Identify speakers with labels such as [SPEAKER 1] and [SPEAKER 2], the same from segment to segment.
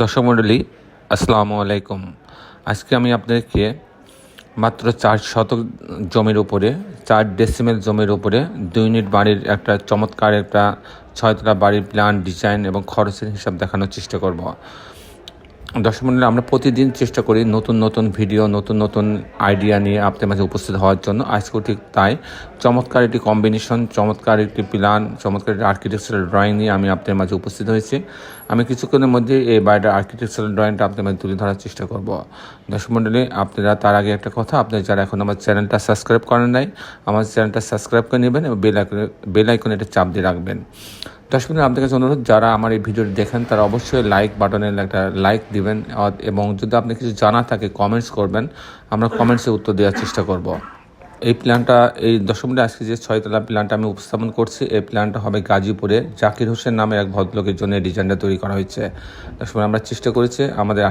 [SPEAKER 1] দর্শক মণ্ডলী আসসালামু আলাইকুম। আজকে আমি আপনাদেরকে মাত্র চার শতক জমির উপরে, চার ডেসিমেল জমির উপরে দুই ইউনিট বাড়ির একটা চমৎকার একটা ছয়তলা বাড়ির প্ল্যান ডিজাইন এবং খরচের হিসাব দেখানোর চেষ্টা করব। দর্শক মণ্ডলী আমরা প্রতিদিন চেষ্টা করি নতুন নতুন ভিডিও, নতুন নতুন আইডিয়া নিয়ে আপনাদের মাঝে উপস্থিত হওয়ার জন্য। আজকেও ঠিক তাই। চমৎকার একটি কম্বিনেশন চমৎকার একটি প্ল্যান চমৎকার একটি আর্কিটেকচারাল ড্রয়িং নিয়ে আমি আপনাদের মাঝে উপস্থিত হয়েছি। আমি কিছুক্ষণের মধ্যে এই বাড়িটার আর্কিটেকচারাল ড্রয়িংটা আপনাদের মাঝে তুলে ধরার চেষ্টা করব। দর্শক মণ্ডলী আপনারা তার আগে একটা কথা, আপনারা যারা এখন আমার চ্যানেলটা সাবস্ক্রাইব করেন নাই, আমার চ্যানেলটা সাবস্ক্রাইব করে নেবেন এবং বেল আইকনে বেল আইকনে একটা চাপ দিয়ে রাখবেন। দর্শক আপনাদের কাছে অনুরোধ, যারা আমার এই ভিডিওটি দেখেন, তারা অবশ্যই লাইক বাটনে একটা লাইক দিবেন এবং যদি আপনি কিছু জানা থাকে কমেন্টস করবেন, আমরা কমেন্টসে উত্তর দেওয়ার চেষ্টা করব। এই প্ল্যানটা এই দশম আজকে যে ছয়তলা প্ল্যানটা আমি উপস্থাপন করছি, এই প্ল্যানটা হবে গাজীপুরে জাকির হোসেন নামে এক ভদ্রলোকের জন্য ডিজাইনটা তৈরি করা হয়েছে। দর্শক আমরা চেষ্টা করেছি, আমাদের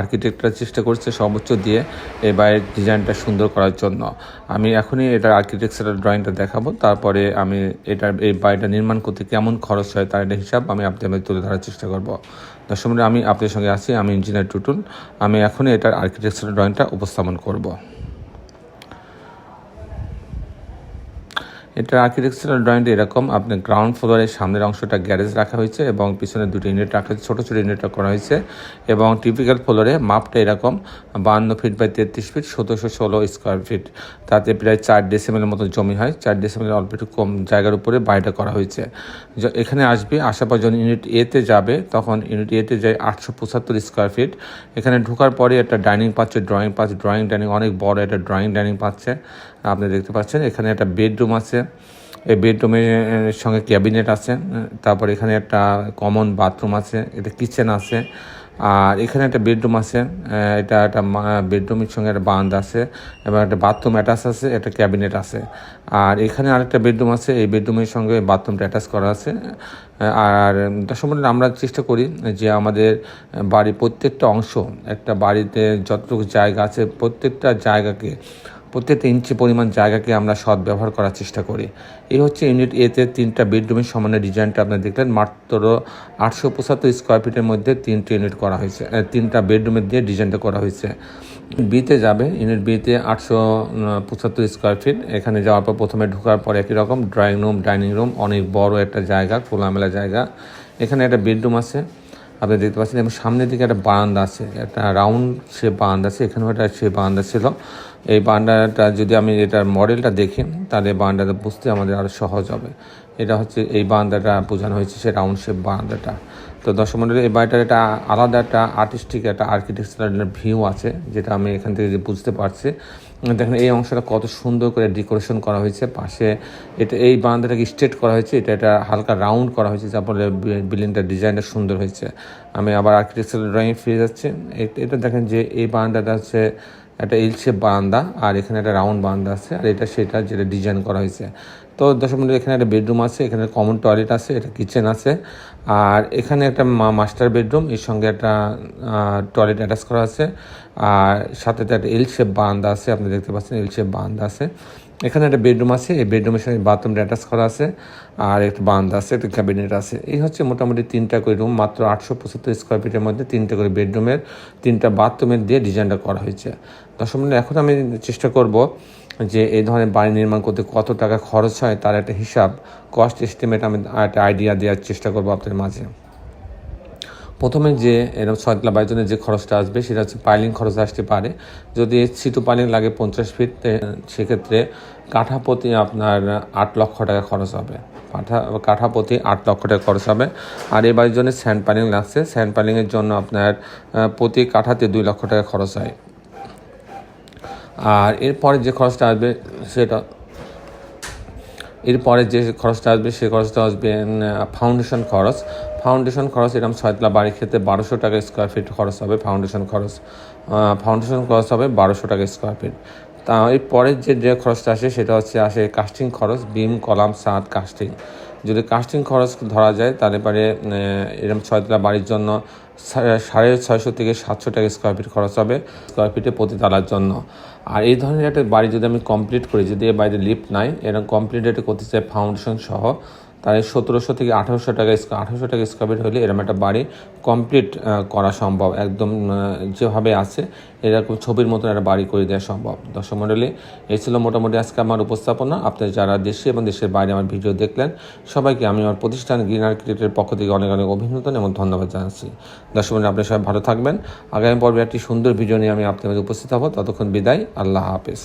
[SPEAKER 1] আর্কিটেক্টরা চেষ্টা করছে সর্বোচ্চ দিয়ে এই বাড়ির ডিজাইনটা সুন্দর করার জন্য। আমি এখনই এটার আর্কিটেকচারাল ড্রয়িংটা দেখাবো, তারপরে আমি এটার, এই বাড়িটা নির্মাণ করতে কেমন খরচ হয় তার একটা হিসাব আমি আপনাদের তুলে ধরার চেষ্টা করব। দর্শক আমি আপনাদের সঙ্গে আছি, আমি ইঞ্জিনিয়ার টুটুল, আমি এখনই এটার আর্কিটেকচারাল ড্রয়িংটা উপস্থাপন করব। এটার আর্কিটেকচারাল ড্রয়িংটা এরকম। আপনার গ্রাউন্ড ফ্লোরের সামনের অংশটা গ্যারেজ রাখা হয়েছে এবং পিছনে দুটো ইউনিট রাখা হয়েছে, ছোটো ছোটো ইউনিট করা হয়েছে এবং টিপিক্যাল ফ্লোরে মাপটা এরকম বান্ন ফিট বাই তেত্রিশ ফিট সতেরোশো ষোলো স্কোয়ার ফিট তাতে প্রায় চার ডেসিমেলের মতো জমি হয়। চার ডেসিমেলের অল্প একটু কম জায়গার উপরে বাড়িটা করা হয়েছে। এখানে আসবে পর যখন ইউনিট এতে যাবে, তখন ইউনিট এতে যায় আটশো পঁচাত্তর স্কোয়ার ফিট এখানে ঢোকার পরে একটা ডাইনিং পাচ্ছে ড্রয়িং পাচ্ছে। ড্রয়িং ডাইনিং অনেক বড় একটা ড্রয়িং ডাইনিং পাচ্ছে। আপনি দেখতে পাচ্ছেন এখানে একটা বেডরুম আছে। এই বেডরুমের সঙ্গে ক্যাবিনেট আছে তারপর এখানে একটা কমন বাথরুম আছে এটা কিচেন আছে। আর এখানে একটা বেডরুম আছে এটা একটা বেডরুমের সঙ্গে একটা বান্ধ আছে এবং একটা বাথরুম অ্যাটাচ আছে একটা ক্যাবিনেট আছে। আর এখানে আরেকটা বেডরুম আছে এই বেডরুমের সঙ্গে বাথরুমটা অ্যাটাচ করা আছে। আর দর্শক মণ্ডলী, আমরা চেষ্টা করি যে আমাদের বাড়ির প্রত্যেকটা অংশ একটা বাড়িতে যতটুকু জায়গা আছে প্রত্যেকটা জায়গাকে প্রত্যেকটা ইঞ্চি পরিমাণ জায়গাকে আমরা সৎ ব্যবহার করার চেষ্টা করি। এই হচ্ছে ইউনিট এতে তিনটা বেডরুমের সমানের ডিজাইনটা আপনারা দেখলেন। মাত্র আটশো পঁচাত্তর স্কোয়ার ফিটের মধ্যে তিনটে ইউনিট করা হয়েছে তিনটা বেডরুমের দিয়ে ডিজাইনটা করা হয়েছে। বিতে যাবে ইউনিট বিতে আটশো পঁচাত্তর স্কোয়ার ফিট এখানে যাওয়ার পর প্রথমে ঢোকার পর একই রকম ড্রয়িং রুম ডাইনিং রুম অনেক বড় একটা জায়গা, খোলামেলা জায়গা। এখানে একটা বেডরুম আছে। আপনি দেখতে পাচ্ছেন, এবং সামনের দিকে একটা বারান্দা আছে, একটা রাউন্ড সে বারান্দা আছে, এখানেও একটা সে বারান্দা ছিল। এই বারান্দাটা যদি আমি এটার মডেলটা দেখি, তাহলে বারান্দাটা বুঝতে আমাদের আরও সহজ হবে। এটা হচ্ছে এই বারান্দাটা বোঝানো হয়েছে, সে রাউন্ড শেপ বারান্দাটা তো দর্শক মন্ডলী, এই বাড়িটার একটা আলাদা একটা আর্টিস্টিক একটা আর্কিটেকচারাল ভিউ আছে, যেটা আমি এখান থেকে যে বুঝতে পারছি। দেখেন, এই অংশটা কত সুন্দর করে ডেকোরেশন করা হয়েছে। পাশে এটা, এই বারান্দাটাকে স্ট্রেট করা হয়েছে, এটা একটা হালকা রাউন্ড করা হয়েছে, যার ফলে বিল্ডিংটার ডিজাইনটা সুন্দর হয়েছে। আমি আবার আর্কিটেকচারাল ড্রয়িং ফিরে যাচ্ছি। এটা দেখেন যে এই বারান্দাটা হচ্ছে একটা এল শেপ বারান্দা আর এখানে একটা রাউন্ড বারান্দা আছে আর এটা সেটা যেটা ডিজাইন করা হয়েছে। তো দশম এখানে একটা বেডরুম আছে, এখানে কমন টয়লেট আছে, এটা কিচেন আছে আর এখানে একটা মাস্টার বেডরুম এর সঙ্গে একটা টয়লেট অ্যাটাচ করা আছে আর সাথে একটা এল শেপ বারান্দা আছে, আপনি দেখতে পাচ্ছেন এল শেপ বারান্দা আছে। এখানে একটা বেডরুম আছে এই বেডরুমের সঙ্গে বাথরুমটা অ্যাটাচ করা আছে আর একটা বারান্দা আছে একটা ক্যাবিনেট আছে। এই হচ্ছে মোটামুটি তিনটা করে রুম মাত্র আটশো পঁচাত্তর স্কোয়ার ফিটের মধ্যে তিনটা করে বেডরুমের তিনটা বাথরুমের দিয়ে ডিজাইনটা করা হয়েছে। মণ্ডলী, এখন আমি চেষ্টা করব যে এই ধরনের বাড়ি নির্মাণ করতে কত টাকা খরচ হয় তার একটা হিসাব কস্ট এস্টিমেট আমি একটা আইডিয়া দেওয়ার চেষ্টা করব আপনাদের মাঝে। প্রথমে যে এরকম ছয়তলা বাড়ির জন্য যে খরচটা আসবে, সেটা হচ্ছে পাইলিং খরচ আসতে পারে। যদি সিটু পাইলিং লাগে পঞ্চাশ ফিট সেক্ষেত্রে কাঠা প্রতি আপনার আট লক্ষ টাকা খরচ হবে। কাঠা কাঠা প্রতি আট লক্ষ টাকা খরচ হবে। আর এই বাড়ির জন্য স্যান্ড পাইলিং লাগছে। স্যান্ড পাইলিংয়ের জন্য আপনার প্রতি কাঠাতে দুই লক্ষ টাকা খরচ হয়। আর এরপরে যে খরচটা আসবে, সেটা এরপরে যে খরচটা আসবে, সে খরচটা আসবে ফাউন্ডেশন খরচ। ফাউন্ডেশন খরচ এরকম ছয়তলা বাড়ির ক্ষেত্রে বারোশো টাকা স্কোয়ার ফিট খরচ হবে ফাউন্ডেশন খরচ। ফাউন্ডেশন খরচ হবে বারোশো টাকা স্কোয়ার ফিট তা এর পরের যে যে খরচটা আসে, সেটা হচ্ছে আসে কাস্টিং খরচ বিম কলাম, সাত কাস্টিং যদি কাস্টিং খরচ ধরা যায় তাহলে পরে এরকম ছয়তলা বাড়ির জন্য সাড়ে ছয়শো থেকে সাতশো টাকা স্কোয়ার ফিট খরচ হবে স্কোয়ার ফিটে প্রতি তালার জন্য। আর এই ধরনের একটা বাড়ি যদি আমি কমপ্লিট করি, যদি এর বাড়িতে লিফ্ট নাই, এরকম কমপ্লিট একটা করতে চাই ফাউন্ডেশন সহ তাই সতেরোশো থেকে আঠারোশো টাকা স্কোয়ার আঠারোশো টাকা স্কোয়ার ফিট হলে এরকম একটা বাড়ি কমপ্লিট করা সম্ভব। একদম যেভাবে আছে, এরকম ছবির মতন একটা বাড়ি করে দেওয়া সম্ভব। দর্শক মণ্ডলী এই ছিল মোটামুটি আজকে আমার উপস্থাপনা। আপনার যারা দেশে এবং দেশের বাইরে আমার ভিডিও দেখলেন, সবাইকে আমি আমার প্রতিষ্ঠান গ্রিন আর্কিটেক্টের পক্ষ থেকে অনেক অনেক অভিনন্দন এবং ধন্যবাদ জানাচ্ছি। দর্শক মণ্ডলী আপনি সবাই ভালো থাকবেন। আগামী পর্বে একটি সুন্দর ভিডিও নিয়ে আমি আপনাদের উপস্থিত হব। ততক্ষণ বিদায়, আল্লাহ হাফেজ।